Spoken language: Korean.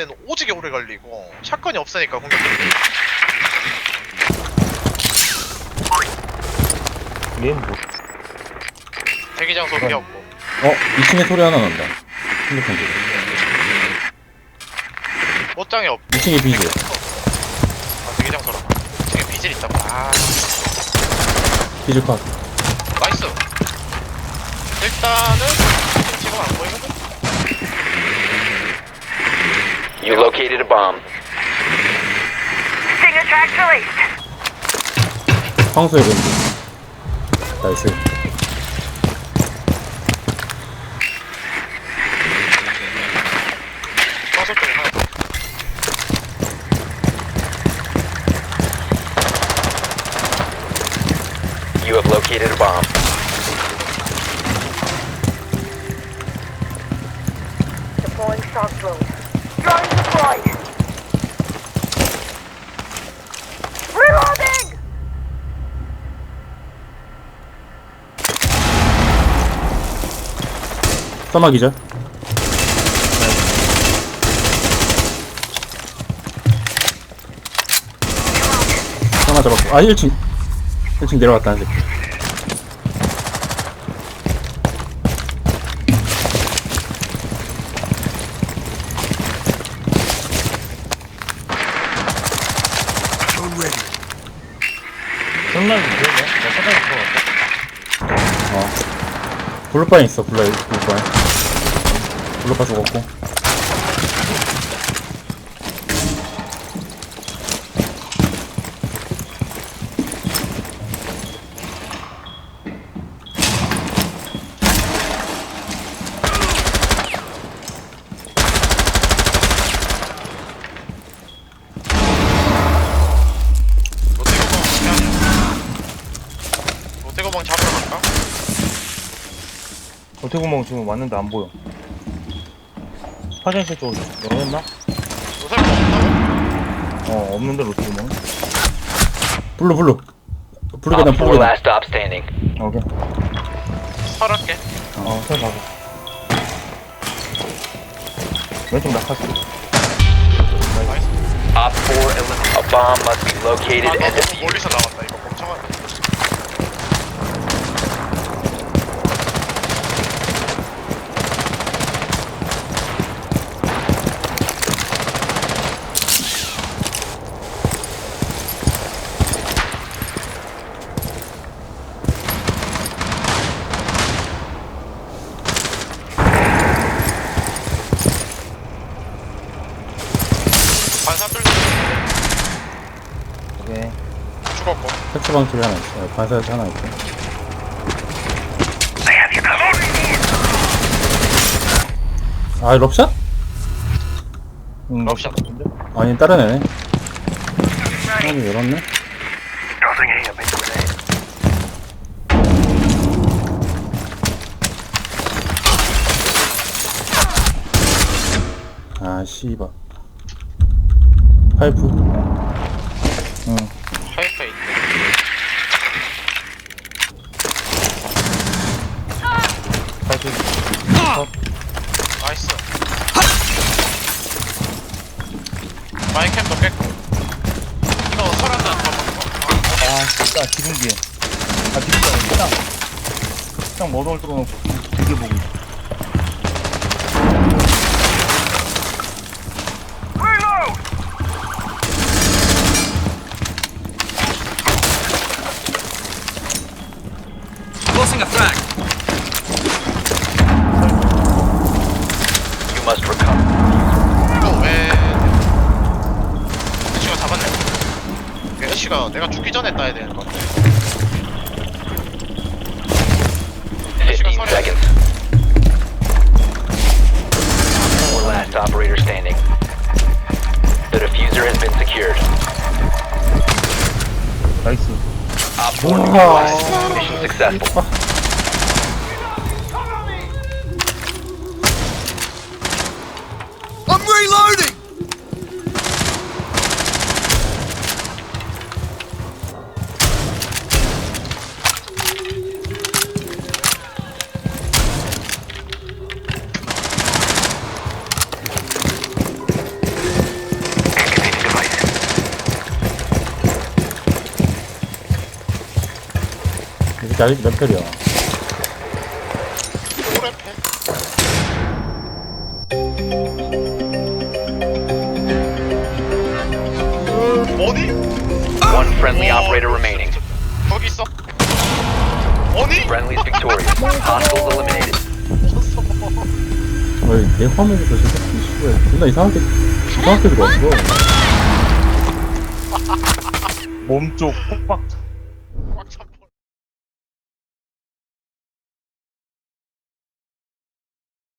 때는 오지게 오래 걸리고 샷건이 없으니까 공격이 얘는 뭐? 대기 장 소 비었고. 어 2층에 소리 하나 난다. 핸드폰 소리 옷장에 없 2층에 비즈. 아, 대기 장 소라 지금 비질 있다고 아. 비즈 컷. 나이스. 일단은 지금 안 보이거든 You located a bomb. Stinger track released. 황소의 밴드 나이스 다섯 쪽에 하나 더 You have located a bomb. Deploying shock drone. Drone 써마 기절 써마 잡았고. 아 1층. 1층 내려갔다 한 새끼 장난이 뭐냐? 나 사다리 들어갔다 어 블루파인 있어 블루 블루파인 블루파 죽었고 롯데고방 그냥 롯데고방 잡으러 갈까? 어태구멍 지금 왔는데 안 보여 화장실 쪽 열었나? 없다고? 어 없는데 롯데구멍 블루 블루 블루 Op 계단 4 블루 계단 last stop standing. 오케이 팔할게 어새 가고 왼쪽 나이스 Op 4 elim- A bomb must be 아 located 나 and 너무 defused. 멀리서 나왔다 이거 멍청하네 반사 뚫려 오케이. 죽었고. 색소방 소리 하나 있어 반사에서 하나 있고 아 럽샷? 응 럽샷. 같은데? 아니 다른 애네. 하나 열었네? 아 씨발 파이프 응 하이퍼 있네 파이프 나이스 마이캠도 깼고 이거 설한다 아 진짜 기둥 뒤에 아 뒤에 식당 식당 머덩을 뚫어놓고 되게 보고 있어 You must recover. 이거 왜 애쉬가 잡았네 그 애쉬가 내가 죽기 전에 따야 되는 건데 15 sorry. seconds. Four last operator standing. The diffuser has been secured. 나이스 Op 4 neutralized. Mission successful. 새끼 아직 몇 펠이야 오래 패. 어디? One friendly 와, operator remaining. 거기 있어. 어디? Friendly's victorious. Hostiles eliminated. 어이 내 화면에서 저 새끼 씨발 존나 이상하게 이상하게 들어왔어 몸쪽 kok박